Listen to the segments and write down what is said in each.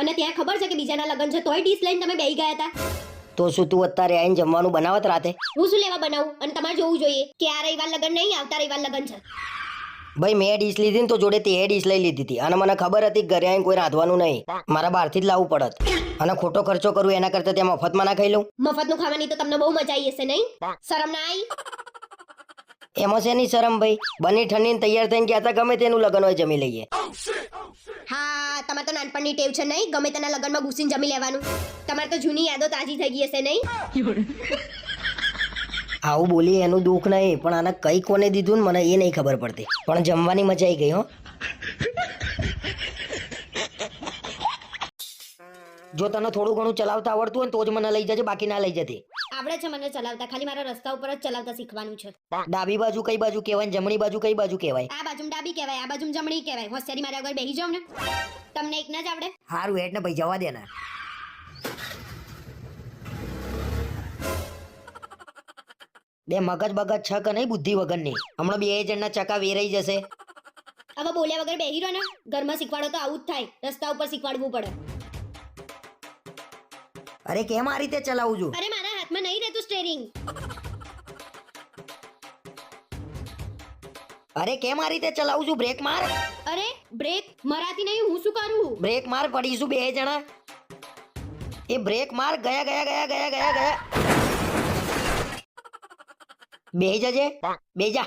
અને ત્યાં ખબર છે કે બીજાના લગ્ન છે તોય ડીશ લઈને તમે બેહી ગયા હતા? તો શું તું અત્યારે આઈને જમવાનું બનાવત રાતે? હું શું લેવા બનાવું? અને તમારે જોવું જોઈએ કે આ રવિવાર લગ્ન નહીં આવતા રવિવાર લગ્ન છે. ભાઈ મેં ડીશ લીધી ને તો જોડે તે ડીશ લઈ લીધી હતી. અને મને ખબર હતી ઘરે આવીને કોઈ રાંધવાનું નહીં. મારા બહારથી જ લાવવું પડત. અને ખોટો ખર્ચો કરું એના કરતા ત્યાં મફતમાં ના ખાઈ લઉં? મફતનું ખાવાની તો તમને બહુ મજા આવી હશે નહીં? શરમ ના આવી? એમાં શેની શરમ ભાઈ? બની ઠંડીને તૈયાર થઈને ગયા હતા ગમે તેનું લગ્ન હોય જમી લઈએ. તમારે ટેવ છે નહીં? ગમે તેના લગનમાં ઘૂસીને જમી લેવાનું. તમારે તો જૂની યાદો તાજી થઈ ગઈ હશે નહીં? આવું બોલી એનું દુઃખ નહીં, પણ આને કઈ કોને દીધું ને મને એ નહીં ખબર પડતી. પણ જમવાની મજા આવી ગઈ, હો. જો તને થોડું ઘણું ચલાવતા આવડતું હોય ને તો જ મને લઈ જજે બાકી ના લઈ જતી આવડે છે મને ચલાવતા ખાલી મારા રસ્તા ઉપર જ ચલાવતા શીખવાનું છે. ડાબી બાજુ કઈ બાજુ કહેવાય ને જમણી બાજુ કઈ બાજુ કહેવાય? આ બાજુ ડાબી કહેવાય આ બાજુ જમણી કહેવાય. હોશિયારી મારા આગળ બેહી જાવ ને તમને એક ના જ આવડે. સારું હેડ ને ભાઈ જવા દે ને. બે મગજ બગજ છ કે નહીં બુદ્ધિ વગરની? હમણાં બે જણના ચકા વેરાઈ જશે. હવે બોલ્યા વગર બેહી રહ્યો ને. ઘરમાં શીખવાડો તો આવું જ થાય. રસ્તા ઉપર શીખવાડવું પડે. અરે કેમ આ રીતે ચલાવું છું? અરે મારા હાથમાં નહીં રહેતું સ્ટેરિંગ અરે કેમ આ રીતે ચલાવું છું? બ્રેક માર. અરે બ્રેક મરાતી નહીં હું શું કરું? બ્રેક માર પડીશું બે જણા. એ બ્રેક માર ગયા ગયા ગયા ગયા ગયા ગયા. બે જજે. બે જા.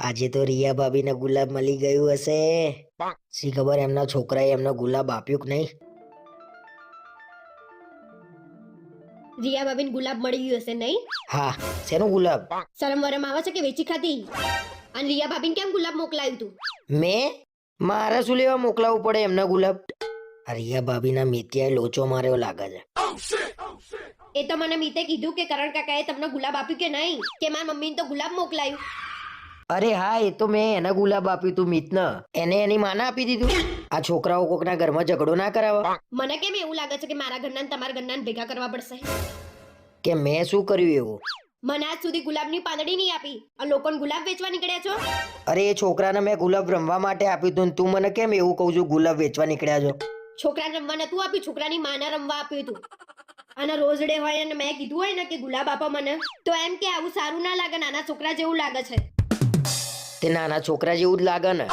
આજે તો રિયા ભાભીને ગુલાબ મળી ગયું હશે. શી ખબર એમના છોકરાએ એમનો ગુલાબ આપ્યું કે નહીં? રિયા બાબીન ગુલાબ મળી ગયું હશે નહીં? હા શેનો ગુલાબ? શરમ વરમ આવે છે કે વેચી ખાધી? અને રિયા ભાભીને કેમ ગુલાબ મોકલાયું તું? મેં? મારે શું લેવા મોકલાવું પડે એમના ગુલાબ? રિયા ભાભીના મિત્યાએ લોચો માર્યો લાગે છે. એ તો મને મીતે કીધું કે કરણ કાકાએ તમને ગુલાબ આપ્યું કે નહીં? કે મારી મમ્મીને તો ગુલાબ મોકલાયું? અરે હા એ તો મેં એને ગુલાબ આપ્યું તું મિતના. એને એની માના આપી દીધું. આ છોકરાઓ કોકના ઘરમાં ઝઘડો ના કરાવવા મને કેમ એવું લાગે છે કે મારા ઘરના તમારા ઘરના ભેગા કરવા પડશે? કે મેં શું કર્યું એવું? મને આજ સુધી ગુલાબની પાંદડી નહીં આપી. અને લોકોને ગુલાબ વેચવા નીકળ્યા છો? અરે એ છોકરાને મેં ગુલાબ રમવા માટે આપ્યું તું તું મને કેમ એવું કહું છું ગુલાબ વેચવા નીકળ્યા છો? છોકરાને રમવા નતું આપ્યું છોકરાની માને રમવા આપ્યું તું. અને રોઝડે હોય અને મેં કીધું હોય ને કે ગુલાબ આપો મને. તો એમ કે આવું સારું ના લાગે નાના છોકરા જેવું લાગે છે. તે નાના છોકરા જેવું જ લાગે ને.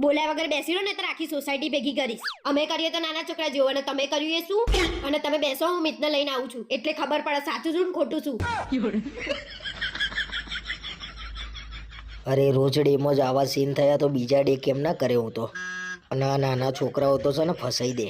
બોલ્યા વગર બેસી રહો ને તો આખી સોસાયટી ભેગી કરીશ. અમે કરીએ તો નાના છોકરા જેવું અને તમે કર્યું એ શું? અને તમે બેસો હું મિતને લઈને આવું છું. એટલે ખબર પડે સાચું શું ને ખોટું શું અરે રોજ ડેમાં જ આવા સીન થયા તો બીજા ડે કેમ ના કરે હું તો? અને આ નાના છોકરાઓ તો છે ને ફસાઈ દે.